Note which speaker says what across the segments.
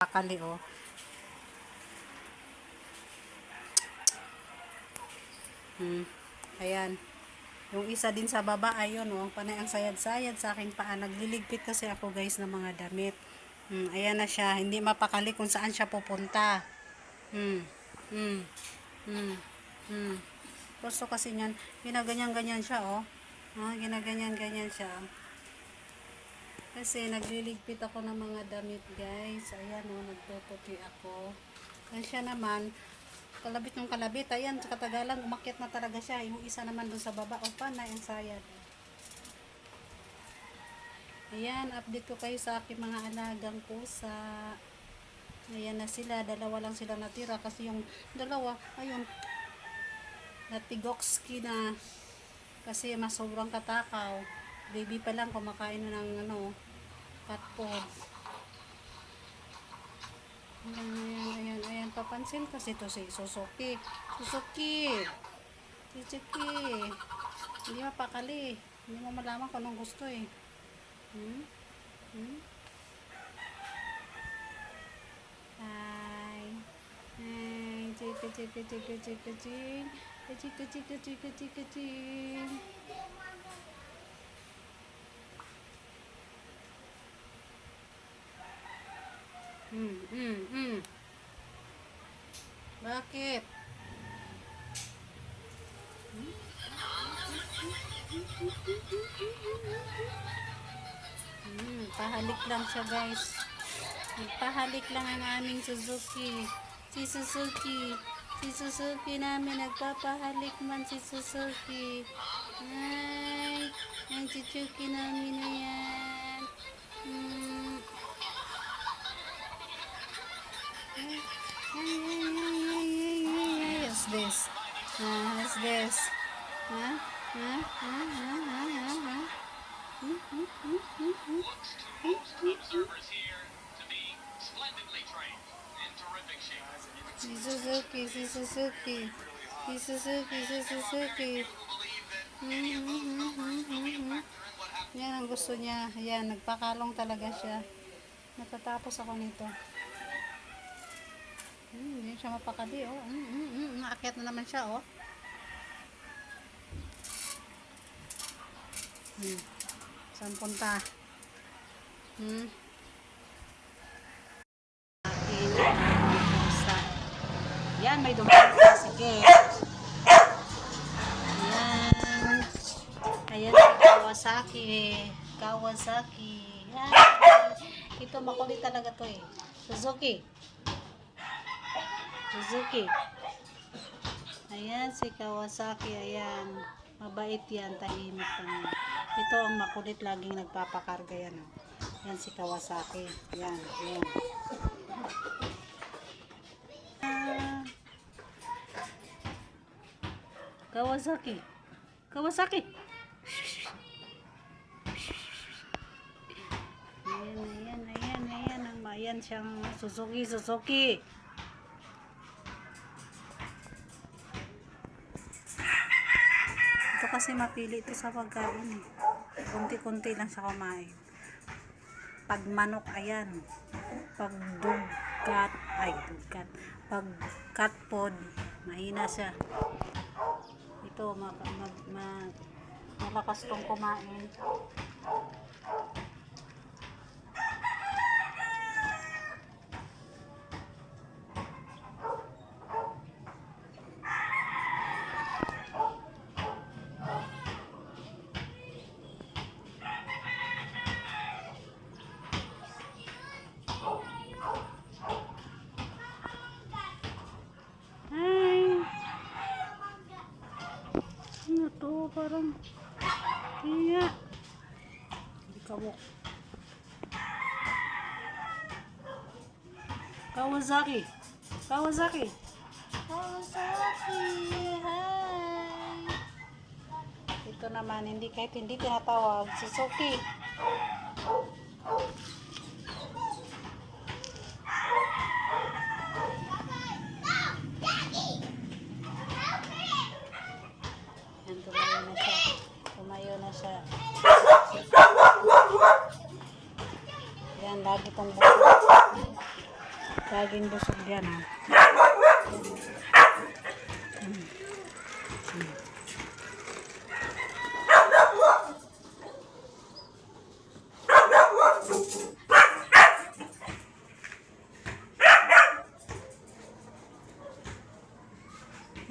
Speaker 1: Pakali, oh. Hmm. Ayan. Yung isa din sa baba, ayun, oh. Panay ang sayad-sayad sa aking paa. Nagliligpit kasi ako, guys, ng mga damit. Hmm. Ayan na siya. Hindi mapakali kung saan siya pupunta. Hmm. Hmm. Hmm. Hmm. Gusto kasi niyan, ginaganyan-ganyan siya, oh. Ah, ginaganyan-ganyan siya. Kasi nagliligpit ako ng mga damit, guys. Ayan, oh, nagtutupi ako. Ayan siya naman, kalabit ng kalabit. Ayan, sa katagalan, umakyat na talaga siya. Yung isa naman dun sa baba, o pa na yung sayad. Ayan, update ko kayo sa aking mga alagang pusa. Ayan na sila, dalawa lang sila natira kasi yung dalawa, ayun, natigokski na kasi mas sobrang katakaw. Baby pa lang kumakain ng ano, cat food. Ayan, ayan, ayan. Papansin kasi to si Suzuki. Suzuki! Suzuki! Hindi mapakali. Hindi mo malaman kung anong gusto eh. Hmm? Hmm? Hi! Hi! Chika, chika, chika, chika, ching. Chika, chika, chika, chika, Hmm, hmm, hmm. Bakit? Hmm, pahalik lang siya guys. Nagpahalik lang ang aming Suzuki. Si Suzuki. Si Suzuki namin nagpapahalik man si Suzuki. Ay, ang Suzuki namin na yan. Hmm. What's this? Ah, what's this? Ha? Ha? Ha? Ha? Ha? Ha? Ha? Hmm? Hmm? Hmm? Hmm? Hmm? Hmm? Hmm?
Speaker 2: servers here to be splendidly trained in terrific shape.
Speaker 1: Suzuki, Suzuki. Suzuki, Suzuki. Yan ang gusto niya. Ayan, nagpakalong talaga siya. Natatapos ako nito. Hmm, hindi siya mapakali, oh. Hmm, hmm, hmm. Naakyat na naman siya, oh. Hmm. Saan punta? Hmm. Ang pusa. Yan, may dumating. Sige. Ayan. Ayan Kawasaki. Kawasaki. Yan. Ito, makulit talaga to eh. Suzuki. Suzuki. Ayan si Kawasaki. Ayan. Mabait yan. Tahimik lang. Ito ang makulit. Laging nagpapakarga yan. Oh. Yan si Kawasaki. Yan. Yan. Ah. Kawasaki. Kawasaki. Ayan, ayan, ayan, ayan. Ayan siyang Suzuki, Suzuki. Kasi mapili ito sa pagkain eh. Kunti-kunti lang siya kumain. Pag manok, ayan. Pag dugat, ay dugat. Pag cat pod, mahina siya. Ito, ma, ma, ma, malakas tong kumain. Parang... Iya. Hindi kawok. Kawasaki. Kawasaki. Kawasaki. Hi. Ito naman, hindi kahit hindi tinatawag. Suzuki. Yan, tumayo na siya. Tumayo na siya. Yan, lagi tong buko. Laging busog yan ha.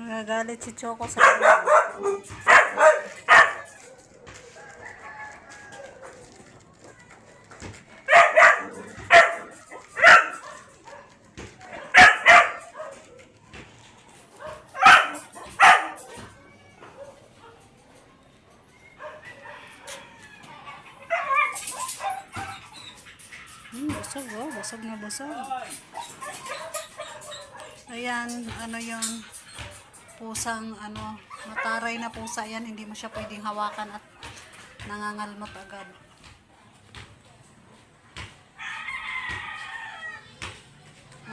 Speaker 1: Nagagalit si Choco sa kanya. Hmm, busog na busog. Ayan, ano yon pusang ano, mataray na pusa yan, hindi mo siya pwedeng hawakan at nangangalmot agad.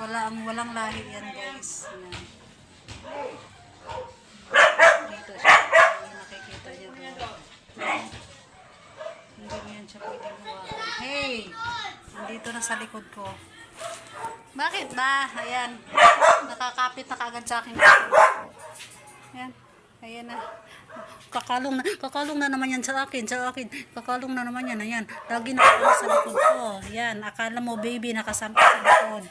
Speaker 1: Wala ang walang lahi yan guys. Yan. Dito siya. Nakikita doon. Hindi mo yan siya pwedeng hawakan. Hey! Nandito na sa likod ko. Bakit ba? Ayan. Nakakapit na kaagad sa akin. Ayan. Ayan na. Kakalong na, kakalong na naman yan sa akin, sa akin. Kakalong na naman yan, ayan. Lagi na sa likod ko. Ayan, akala mo baby nakasampa sa likod.